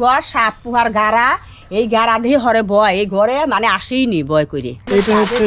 গড় সাপ পুহার গাড়া এই গাড়া দিয়ে হরে বয় এই ঘরে মানে আসেই নি বয় করে এইটা হচ্ছে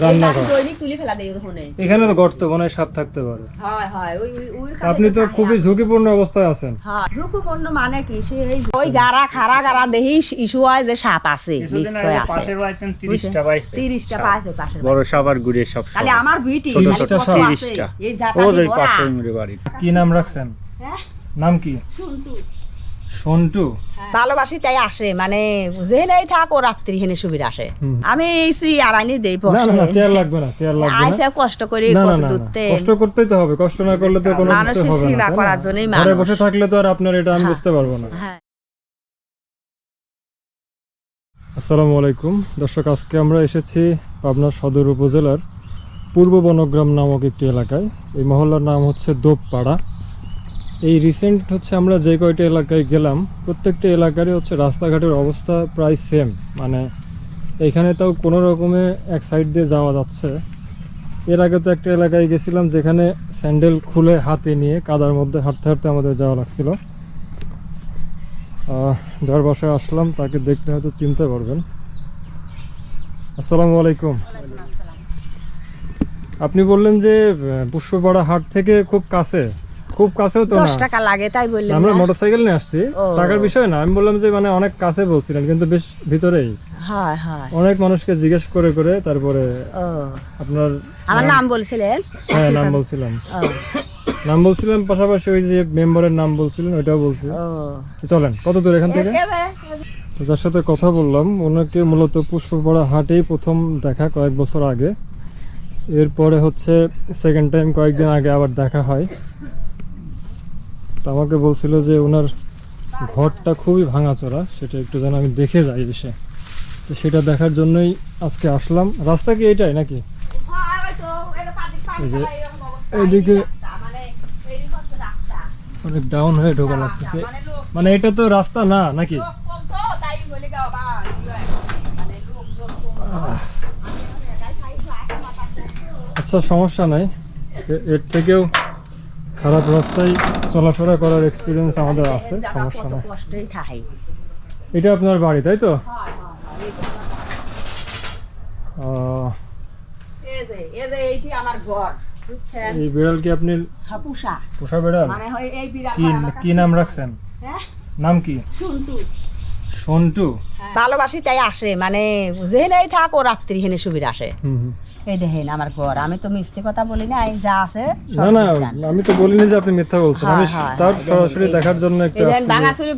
রান্নাঘর। তুলে ফেলা দেয় ওখানে। এখানে তো গর্ত মনে হয় সাপ থাকতে পারে। হয় হয় ওই ওই- ওই আপনি তো খুবই ঝুঁকিপূর্ণ অবস্থায় আছেন। হ্যাঁ ঝুঁকিপূর্ণ মানে কি? সে এই ওই গাড়া খাড়া গাড়া দেহি ইস্যু হয় যে সাপ আছে নিশ্চয় আছে। পাশের পাশের বড় সাবার ঘুরে সব তাহলে আমার বিটি ছোট ছোট কত আছে? তিরিশটা। এই জাতা ওদের দিয়ে পাশে ভরা। মেরে বাড়ি। কি নাম রাখছেন? হ্যাঁ? নাম কি? শুনটু। সন্টু। ভালোবাসি তাই আসে মানে যে নেই থাক ও রাত্রি হেনে সুবিধা আসে। আমি দেই না না চেয়ার লাগবে না চেয়ার লাগবে না। আইসা কষ্ট করে কত দূরতে। কষ্ট করতেই তো হবে কষ্ট না করলে তো কোনো কিছু হবে না করার জন্যই ঘরে বসে থাকলে তো আর আপনার এটা আমি হ্যাঁ। বুঝতে পারব না। হ্যাঁ। আসসালামু আলাইকুম। দর্শক আজকে আমরা এসেছি পাবনা সদর উপজেলার পূর্ব বনগ্রাম নামক একটি এলাকায়। এই মহল্লার নাম হচ্ছে দোপপাড়া। এই রিসেন্ট হচ্ছে আমরা যে কয়টি এলাকায় গেলাম প্রত্যেকটা এলাকারই হচ্ছে রাস্তাঘাটের অবস্থা প্রায় সেম মানে এখানে তাও কোনো রকমে এক সাইড দিয়ে যাওয়া যাচ্ছে। এর আগে তো একটা এলাকায় গেছিলাম যেখানে স্যান্ডেল খুলে হাতে নিয়ে কাদার মধ্যে হাঁটতে হাঁটতে আমাদের যাওয়া লাগছিল। যার বাসায় আসলাম তাকে দেখলে হয়তো চিনতে পারবেন। আসসালামু আলাইকুম। আপনি বললেন যে পুষ্পপাড়া হাট থেকে খুব কাছে। খুব কাছেও তো না। দশ টাকা লাগে তাই বললাম আমরা মোটরসাইকেল নিয়ে আসছি। টাকার বিষয় না আমি বললাম যে মানে অনেক কাছে বলছিলেন কিন্তু বেশ ভিতরেই। হয় হয়। অনেক মানুষকে জিজ্ঞেস করে করে তারপরে আপনার আমার নাম বলছিলেন? হ্যাঁ নাম বলছিলাম। নাম বলছিলাম পাশাপাশি ওই যে মেম্বারের নাম বলছিলেন ওইটাও বলছি। ও। চলেন কত দূর এখান থেকে? তো যার সাথে কথা বললাম ওনাকে মূলত পুষ্পপাড়া হাটেই প্রথম দেখা কয়েক বছর আগে। এরপরে হচ্ছে সেকেন্ড টাইম কয়েকদিন আগে আবার দেখা হয়। তো আমাকে বলছিল যে ওনার ঘরটা খুবই ভাঙাচোরা, সেটা একটু যেন আমি দেখে যাই এসে। তো সেটা দেখার জন্যই আজকে আসলাম। রাস্তা কি এটাই নাকি? যে এইদিকে। অনেক ডাউন হয়ে ঢোকা লাগতেছে। মানে এটা তো রাস্তা না, নাকি। আচ্ছা সমস্যা নাই। এর থেকেও খারাপ রাস্তায় চলাফেরা করার এক্সপিরিয়েন্স আমাদের আছে সমস্যা নাই। এটা আপনার বাড়ি তাই তো? এই বিড়াল কি আপনি হ্যাঁ, পোষা। বিড়াল? মানে বিড়াল কি হয়। নাম রাখছেন? হ্যাঁ? নাম কি। সন্টু? ভালোবাসি তাই আসে মানে যে নেই থাক ও রাত্রি হেনে সুবিধা আসে। এই দেখেন আমার ঘর। আমি তো মিষ্টি কথা বলি না এই যা আছে না না আমি তো বলিনি যে আপনি মিথ্যা বলছেন। আমি হ্যাঁ, হ্যাঁ, তার হ্যাঁ, সরাসরি দেখার জন্য একটু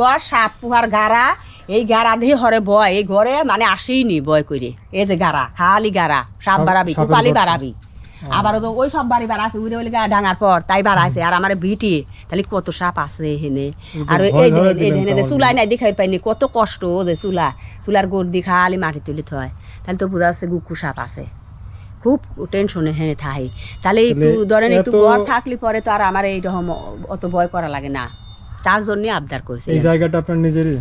ঘর সাপ পুহার গাড়া। এই গাড়া দিয়ে হরে বয়। এই ঘরে মানে আসেই নি বয় করে এই যে গাড়া খালি গাড়া। সাপ বাড়াবি কুপালি বাড়াবি। আবার ওই সব বাড়ি বাড়াছে উড়ে ওই ডাঙার পর তাই বাড়াইছে। আর আমার ভিটি তাহলে কত সাপ আছে হেনে আর এই চুলাই নাই দেখাই পাইনি কত কষ্ট ও যে চুলা। চুলার গোড় দি খালি মাটি তুলি থয় তাহলে তো বোঝা যাচ্ছে গুকু সাপ আছে। খুব টেনশনে হেনে থাই। তাহলে একটু ধরেন একটু ঘর থাকলে পরে তো আর আমার এইরকম অত ভয় করা লাগে না। তার জন্য আবদার করছে এই জায়গাটা আপনার নিজেরই?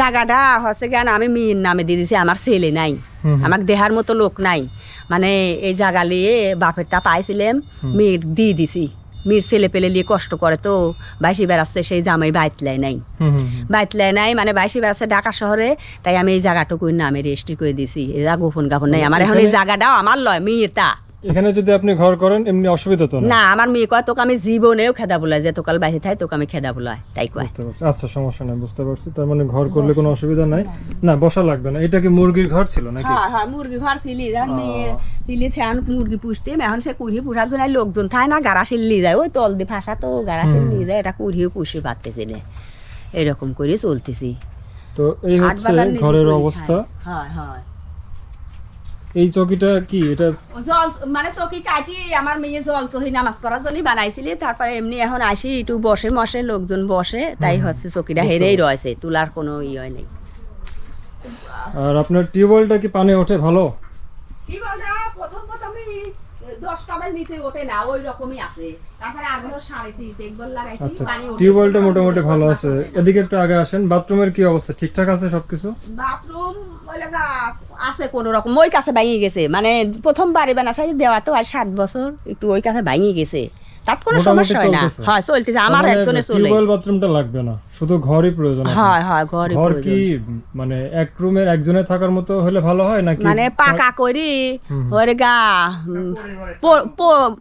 জায়গাটা হচ্ছে কেন আমি মেয়ের নামে দিয়ে দিছি আমার ছেলে নাই। আমার দেহার মতো লোক নাই। মানে এই জায়গা নিয়ে বাপেরটা পাইছিলাম মেয়ের দিয়ে দিছি। মেয়ের ছেলে পেলে নিয়ে কষ্ট করে তো বাইশি বেড়াচ্ছে সেই জামাই বাইতলায় নাই। বাইত। বাইতলায় নাই মানে বাইশি বেড়াচ্ছে ঢাকা শহরে তাই আমি এই জায়গাটুকুর নামে রেজিস্ট্রি করে দিছি। এরা গোপন গাপন নাই। আমার এখন এই জায়গাটাও আমার লয় মেয়েরটা এখানে যদি আপনি ঘর করেন এমনি অসুবিধা তো না? আমার মেয়ে কয় তোকে আমি জীবনেও খেদা বলাই যে তোকাল বাইরে থাই তোকে আমি খেদা বলাই তাই কয়। বুঝতে পারছি। আচ্ছা সমস্যা নাই বুঝতে পারছি। তার মানে ঘর করলে কোনো অসুবিধা নাই? না বসা লাগবে না। এটা কি মুরগির ঘর ছিল নাকি? হ্যাঁ হ্যাঁ মুরগি ঘর ছিলি ছিলি ছান মুরগি পুষতে এখন সে কুড়ি পুষার জন্য লোকজন থায় না গাড়া শিল্লি যায়। ওই তল দিয়ে ফাঁসা তো গাড়া শিল্লি যায় এটা কুড়িও পুষে পারতেছি না। এরকম করে চলতেছি। তো এই হচ্ছে ঘরের অবস্থা। হয় হয়। এই চকিটা কি? এটা জল মানে চকি কাটি আমার মেয়ে জল চহি নামাজ পড়ার জন্য বানাইছিলি তারপরে এমনি এখন আসি একটু বসে মশে লোকজন বসে তাই হচ্ছে চকিটা হেরেই রয়েছে তোলার কোনো ই হয় নাই। আর আপনার টিউবওয়েলটা কি পানি ওঠে ভালো? কি বলরা প্রথম প্রথমই দশ কামের নিচে ওঠে না ওই রকমই আছে। আচ্ছা। টিউবওয়েলটা মোটামুটি ভালো আছে। এদিকে একটু আগে আসেন বাথরুমের কি অবস্থা? ঠিকঠাক আছে সবকিছু? বাথরুম আছে কোনো রকম। ওই কাছে ভাঙিয়ে গেছে। মানে প্রথম বাড়ি বানাছে দেওয়া তো আর সাত বছর একটু ওই কাছে ভাঙিয়ে গেছে। তার কোনো সমস্যা হয় না। হ্যাঁ চলতেছে। আমার মানে একজনের চলে। টিউবওয়েল বাথরুমটা লাগবে না। শুধু ঘরই প্রয়োজন হয় হয় ঘরে ঘর কি মানে এক রুমের একজনের থাকার মতো হলে ভালো হয় নাকি? মানে পাকা করি ওরে গা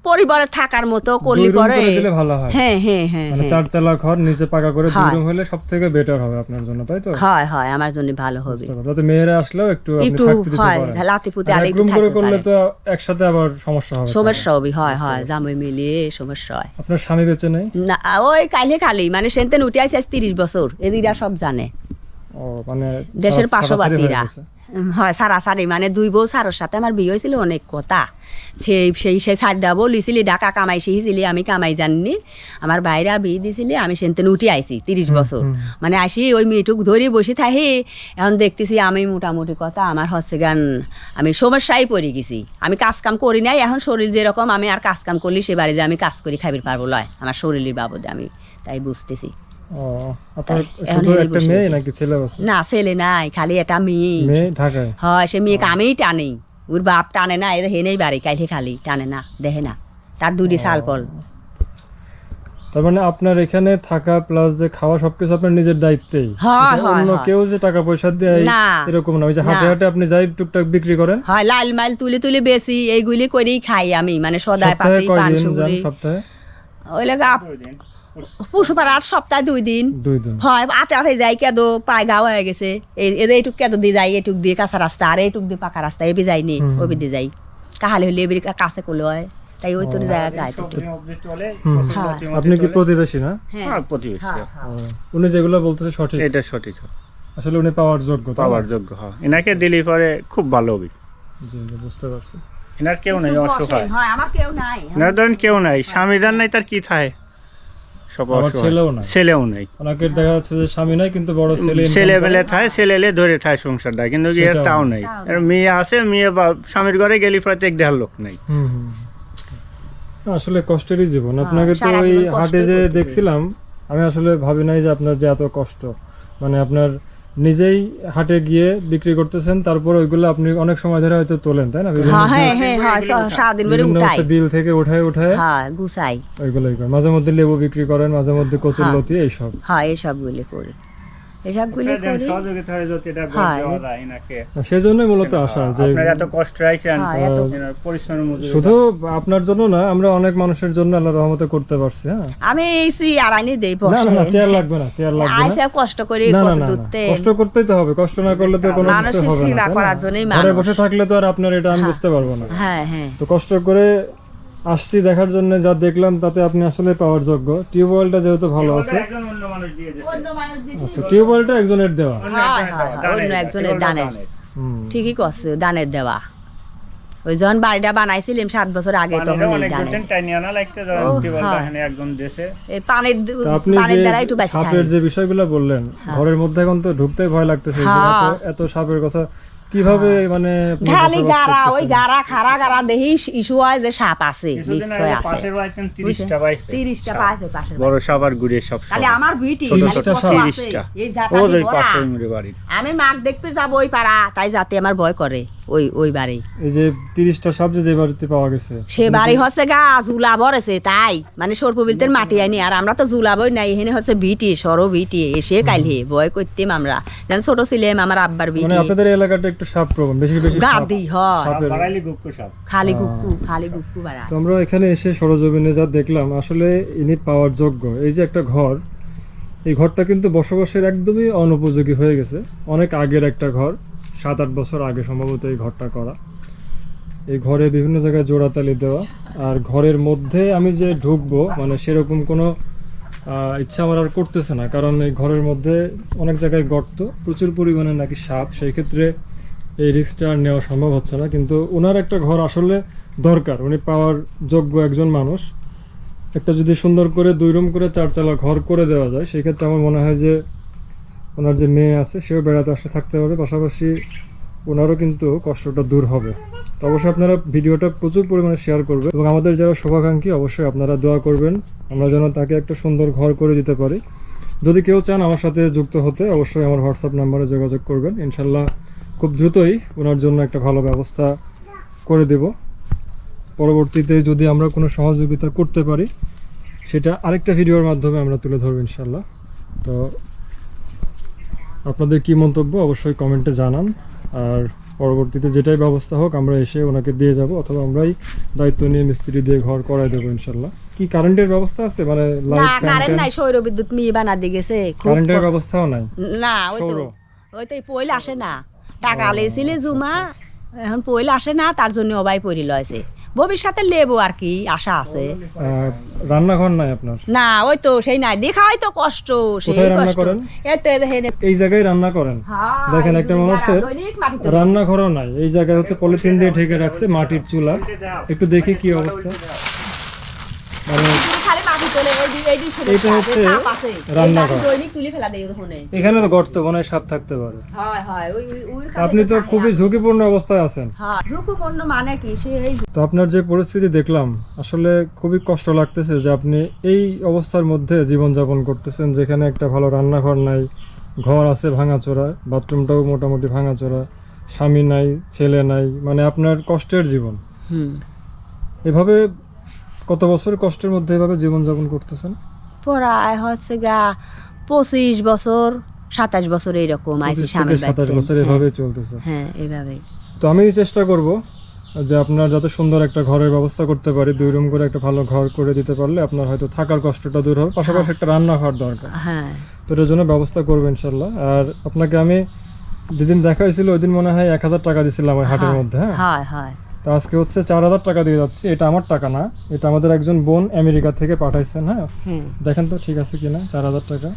পরিবারে থাকার মতো করলি পরে দিলে ভালো হয়। হ্যাঁ হ্যাঁ হ্যাঁ মানে হ্যাঁ। ঘর নিচে পাকা করে দুই। রুম হলে সব থেকে বেটার হবে আপনার জন্য তাই তো? হয় হয় আমার জন্য ভালো হবে। যাতে মেয়েরা আসলেও একটু আপনি একটু থাকতে দিতে হয় পারেন লাতি পুতে আর একটু করে করলে তো একসাথে আবার সমস্যা হবে সমস্যা হবে হয় হয় জামাই মিলিয়ে সমস্যা হয়। আপনার স্বামী বেঁচে নেই? না ওই কাইলে খালি মানে সেনতেন উঠে আসে তিরিশ বছর এদিরা সব জানে। মানে দেশের সারা- সারাসারি হয়ে হয় সারাসারি মানে দুই বউ সারোর সাথে আমার বিয়ে হয়েছিল অনেক কথা। সেই সেই সে ছাড় দাবো লিছিলি ডাকা কামাই শিখিছিলি আমি কামাই জাননি। আমার বাইরা বিয়ে দিছিলি আমি সেনতেন উঠে আইছি তিরিশ বছর। মানে আসি ওই মেয়েটুক ধরে বসে থাকি এখন দেখতেছি আমি মোটামুটি কথা আমার হচ্ছে গান আমি সমস্যায় পড়ে গেছি। আমি কাজ কাম করি নাই এখন শরীর যেরকম আমি আর কাজ কাম করলে সে বাড়িতে আমি কাজ করি খাবির পারব লয় আমার শরীরের বাবদে আমি তাই বুঝতেছি। ও আপনার তাই, শুধু একটা মেয়ে নাকি ছেলে আছে? না ছেলে নাই খালি এটা মেয়ে। মেয়ে ঢাকায়? হয় সে মেয়েকে আমিই টানি। ওর বাপ টানে না এদের হেনেই বাড়ি কাইলে খালি টানে না দেখে না। তার দুটি সাল তার মানে আপনার এখানে থাকা প্লাস যে খাওয়া সবকিছু আপনার নিজের দায়িত্বেই। হয়, অন্য কেউ যে টাকা পয়সা দেয় না। এরকম না। ওই যে হাটে হাটে আপনি যাই টুকটাক বিক্রি করেন? হয় লাল মাইল তুলি তুলি বেশি এইগুলি করেই খাই আমি। মানে সদায় পাতি ওই লেগে সপ্তাহে দুই দিন। দুই দিন। হয় আটে আটে যাই কেদো পায় গা হয়ে গেছে। এদের এইটুক কেদো দিয়ে যাই এইটুক দিয়ে কাঁচা রাস্তা আর এইটুক দিয়ে পাকা রাস্তা এবি যাইনি। ওবি দিয়ে যাই। কাহালে হলে এবির কাছে হয় তাই ওই তোর হ্যাঁ। আপনি কি প্রতিবেশী না? হ্যাঁ। প্রতিবেশী হ্যাঁ, হ্যাঁ। ও, উনি যেগুলো বলতেছে সঠিক। এটা সঠিক আসলে উনি পাওয়ার যোগ্য পাওয়ার যোগ্য হয়। এনাকে দিলে পরে খুব ভালো হবে। জি বুঝতে পারছি। এনার কেউ নাই অসহায়। হয় আমার কেউ নাই। এনার ধরেন কেউ নাই স্বামী যার নাই তার কি থাকে ছেলেও নাই। ছেলেও নাই। ওনাকে দেখা যাচ্ছে যে স্বামী নাই কিন্তু বড় ছেলে ছেলে বেলে থায় ছেলে ধরে থায় সংসারটা কিন্তু এর তাও নাই। এর মেয়ে আছে মেয়ে বা স্বামীর ঘরে গেলি প্রায় এক দেড় লোক নাই। আসলে কষ্টেরই জীবন। আপনাকে তো ওই হাটে যে দেখছিলাম আমি আসলে ভাবি নাই যে আপনার যে এত কষ্ট। মানে আপনার নিজেই হাটে গিয়ে বিক্রি করতেছেন তারপর ওইগুলো আপনি অনেক সময় ধরে হয়তো তোলেন তাই না? হ্যাঁ হ্যাঁ হ্যাঁ স- সারাদিন ধরে উঠাই। বিল থেকে উঠায় উঠায় হ্যাঁ গুছাই। ওইগুলোই করে। মাঝে মধ্যে লেবু বিক্রি করেন মাঝে মধ্যে কচুর। লতি এইসব। হ্যাঁ এইসবগুলি করি। এসবগুলি করি। হয়ে। হ্যাঁ। মূলত আসা যে আপনার এত কষ্ট আইছেন হ্যাঁ, এত- এনার পরিশ্রমের মধ্যে শুধু আপনার জন্য না আমরা অনেক মানুষের জন্য আল্লাহ রহমতে করতে পারছি হ্যাঁ। আমি এই সি আড়াইনি দেই না না না চেয়ার লাগবে না চেয়ার লাগবে না। কষ্ট করে কত দূরতে করতেই তো হবে কষ্ট না করলে তো কোনো কিছু হবে না সেবা তাই না? করার জন্যই ঘরে মানুষ। বসে থাকলে তো আর আপনার এটা আমি বুঝতে পারব না। হ্যাঁ হ্যাঁ। তো কষ্ট করে আসছি দেখার জন্য যা দেখলাম তাতে আপনি আসলে পাওয়ার যোগ্য। টিউবওয়েলটা যেহেতু ভালো আছে। একজন অন্য মানুষ দিয়ে দিচ্ছে আচ্ছা টিউবওয়েলটা একজনের দেওয়া? হয়, হয়, হয়, অন্য একজনের দানের। ঠিকই করছে দানের দেওয়া। ওই যখন বাড়িটা বানাইছিলাম সাত বছর আগে তখন এই অনেক দানের। টাইনি আনা লাগতে ধরেন টিউবওয়েলটা হ্যাঁ। এখানে একজন দেশে এই পানির তো আপনি পানির দ্বারা একটু বেশি সাপের যে বিষয়গুলো বললেন ঘরের মধ্যে এখন তো ঢুকতে ভয় লাগতেছে হ্যাঁ। এত- এত সাপের কথা কীভাবে মানে খালি গাড়া ওই করতেছেন? গাড়া খাড়া গাড়া দেখি ইস্যু হয় যে সাপ আছে নিশ্চয় আছে। তিরিশটা বড় সাপ আর গুড়ে সব খালি আমার তিরিশটা এই জাতা মুড়ে বাড়ি আমি মাক দেখতে যাব ওই পাড়া তাই যাতে আমার ভয় করে। ওই ওই বাড়ি। এই যে তিরিশটা সাপ যে বাড়িতে পাওয়া গেছে। সে বাড়ি হচ্ছে গা জুলা বরেছে তাই। মানে সর্পবিলতের মাটি আইনি আর আমরা তো জুলাবই নাই এখানে হচ্ছে ভিটি সরো ভিটি এসে কাইলে ভয় করতাম আমরা। যেন ছোট ছিলাম আমার আব্বার মানে আপনাদের এলাকাটা একটু সাপ প্রবণ বেশি বেশি। গাদি হয় বাড়াইলে গুপ্ত সাপ। খালি গুক্কু খালি গুক্কু বাড়া। তো আমরা এখানে এসে সরজমিনে যা দেখলাম আসলে ইনি পাওয়ার যোগ্য। এই যে একটা ঘর এই ঘরটা কিন্তু বসবাসের একদমই অনুপযোগী হয়ে গেছে। অনেক আগের একটা ঘর। সাত আট বছর আগে সম্ভবত এই ঘরটা করা। এই ঘরে বিভিন্ন জায়গায় জোড়াতালি দেওয়া। আর ঘরের মধ্যে আমি যে ঢুকবো মানে সেরকম কোনো ইচ্ছা আমার আর করতেছে না। কারণ এই ঘরের মধ্যে অনেক জায়গায় গর্ত, প্রচুর পরিমাণে নাকি সাপ। সেই ক্ষেত্রে এই রিস্কটা নেওয়া সম্ভব হচ্ছে না। কিন্তু ওনার একটা ঘর আসলে দরকার। উনি পাওয়ার যোগ্য একজন মানুষ। একটা যদি সুন্দর করে দুই রুম করে চারচালা ঘর করে দেওয়া যায় সেক্ষেত্রে আমার মনে হয় যে ওনার যে মেয়ে আছে, সেও বেড়াতে আসলে থাকতে পারে পাশাপাশি ওনারও কিন্তু কষ্টটা দূর হবে। তো অবশ্যই আপনারা ভিডিওটা প্রচুর পরিমাণে শেয়ার করবেন এবং আমাদের যারা শুভাকাঙ্ক্ষী, অবশ্যই আপনারা দোয়া করবেন। আমরা যেন তাকে একটা সুন্দর ঘর করে দিতে পারি। যদি কেউ চান আমার সাথে যুক্ত হতে, অবশ্যই আমার হোয়াটসঅ্যাপ নাম্বারে যোগাযোগ করবেন। ইনশাল্লাহ খুব দ্রুতই ওনার জন্য একটা ভালো ব্যবস্থা করে দেব। পরবর্তীতে যদি আমরা কোনো সহযোগিতা করতে পারি, সেটা আরেকটা ভিডিওর মাধ্যমে আমরা তুলে ধরবো ইনশাল্লাহ তো আপনাদের কি মন্তব্য অবশ্যই কমেন্টে জানান। আর পরবর্তীতে যেটাই ব্যবস্থা হোক আমরা এসে ওনাকে দিয়ে যাব অথবা আমরাই দায়িত্ব নিয়ে মিস্ত্রি দিয়ে ঘর করাই দেবো ইনশাল্লাহ। কি কারেন্টের ব্যবস্থা আছে? মানে লাইট কারেন্ট নাই সৌর বিদ্যুৎ বানা দিয়ে গেছে কারেন্টের ব্যবস্থাও নাই? না ওই তো ওই তো পইল আসে না। টাকা লেছিলে জুমা এখন পইল আসে না তার জন্য অবাই পড়ি লয়েছে ভবিষ্যতে লেবো আর কি আশা আছে। রান্নাঘর নাই আপনার? না ওই তো সেই নাই। দেখা হয় তো কষ্ট সেই রান্না কষ্ট। এই জায়গায় রান্না করেন? হ্যাঁ, দেখেন একটা মানুষ মানুষের রান্নাঘরও নাই। এই জায়গায় হচ্ছে পলিথিন দিয়ে ঢেকে রাখছে মাটির চুলা। একটু দেখি কি অবস্থা। মানে এইটা সাপ, হচ্ছে রান্নাঘর। এখানে তো গর্ত মনে সাপ থাকতে পারে। হয়, হয়, আপনি তো খুবই ঝুঁকিপূর্ণ অবস্থায় আছেন। হ্যাঁ, ঝুঁকিপূর্ণ মানে কি? তো আপনার যে পরিস্থিতি দেখলাম আসলে খুবই কষ্ট লাগতেছে যে আপনি এই অবস্থার মধ্যে জীবনযাপন করতেছেন যেখানে একটা ভালো রান্নাঘর নাই ঘর আছে ভাঙাচোরা বাথরুমটাও মোটামুটি ভাঙাচোরা স্বামী নাই ছেলে নাই মানে আপনার কষ্টের জীবন। হুম। এভাবে কত বছর কষ্টের মধ্যে এভাবে জীবনযাপন করতেছেন? পড়ায় হচ্ছে গা পঁচিশ বছর সাতাশ বছর এইরকম আইসি স্বামীর সাতাশ বছর এভাবে চলতেছে। হ্যাঁ এইভাবেই তো আমি চেষ্টা করব যে আপনার যাতে সুন্দর একটা ঘরের ব্যবস্থা করতে পারি দুই রুম করে একটা ভালো ঘর করে দিতে পারলে আপনার হয়তো থাকার কষ্টটা দূর হবে পাশাপাশি একটা রান্নাঘর দরকার। হ্যাঁ। তো এটার জন্য ব্যবস্থা করব ইনশাল্লাহ আর আপনাকে আমি যেদিন দেখা হয়েছিল ওই দিন মনে হয় এক হাজার টাকা দিয়েছিলাম ওই হাটের হ্যাঁ, মধ্যে হ্যাঁ? হয় হয়। তো আজকে হচ্ছে চার হাজার টাকা দিয়ে যাচ্ছি। এটা আমার টাকা না এটা আমাদের একজন বোন আমেরিকা থেকে পাঠাইছেন হ্যাঁ? দেখেন তো ঠিক আছে কিনা চার হাজার টাকা।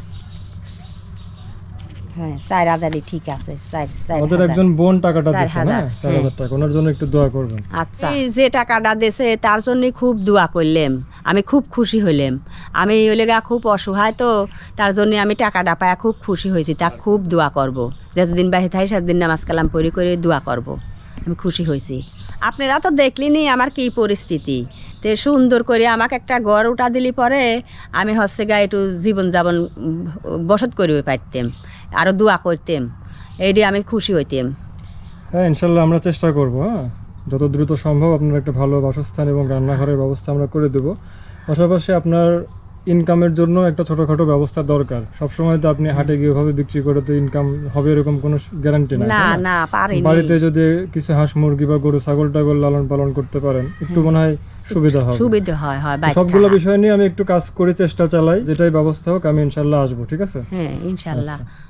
হ্যাঁ চার হাজারই ঠিক আছে চার চার আমাদের একজন বোন টাকাটা চার দিচ্ছেন চার। হাজার টাকা ওনার জন্য একটু দোয়া করবেন। আচ্ছা। যে টাকাটা দেছে তার জন্য খুব দোয়া করলাম। আমি খুব খুশি হইলাম। আমি হইলে গা খুব অসহায় তো তার জন্য আমি টাকাটা পায় খুব খুশি হয়েছি তা খুব দোয়া করব। যতদিন বাহির থাকি সেদিন নামাজ কালাম পড়ি করে দোয়া করব। আমি খুশি হয়েছি। আপনারা তো দেখলেনি আমার কি পরিস্থিতি। তে সুন্দর করে আমাকে একটা ঘর উঠা দিলি পরে আমি হচ্ছে গা একটু জীবন যাপন বসত করবে পারতাম আরও দোয়া করতাম এইটি আমি খুশি হইতাম। হ্যাঁ ইনশাল্লাহ আমরা চেষ্টা করব হ্যাঁ? যত দ্রুত সম্ভব আপনার একটা ভালো বাসস্থান এবং রান্নাঘরের ব্যবস্থা আমরা করে দেব। পাশাপাশি আপনার ইনকামের জন্য একটা ছোটখাটো ব্যবস্থা দরকার। সবসময় তো আপনি হাটে গিয়ে ওভাবে বিক্রি করে তো ইনকাম হবে এরকম কোনো গ্যারান্টি নাই না না? না পারিনি। বাড়িতে যদি কিছু হাঁস মুরগি বা গরু ছাগল টাগল লালন পালন করতে পারেন একটু মনে হয় সুবিধা হবে। সুবিধা হয় হয় সবগুলো বিষয় নিয়ে আমি একটু কাজ করে চেষ্টা চালাই যেটাই ব্যবস্থা হোক আমি ইনশাল্লাহ আসব ঠিক আছে? হ্যাঁ ইনশাল্লাহ। আচ্ছা।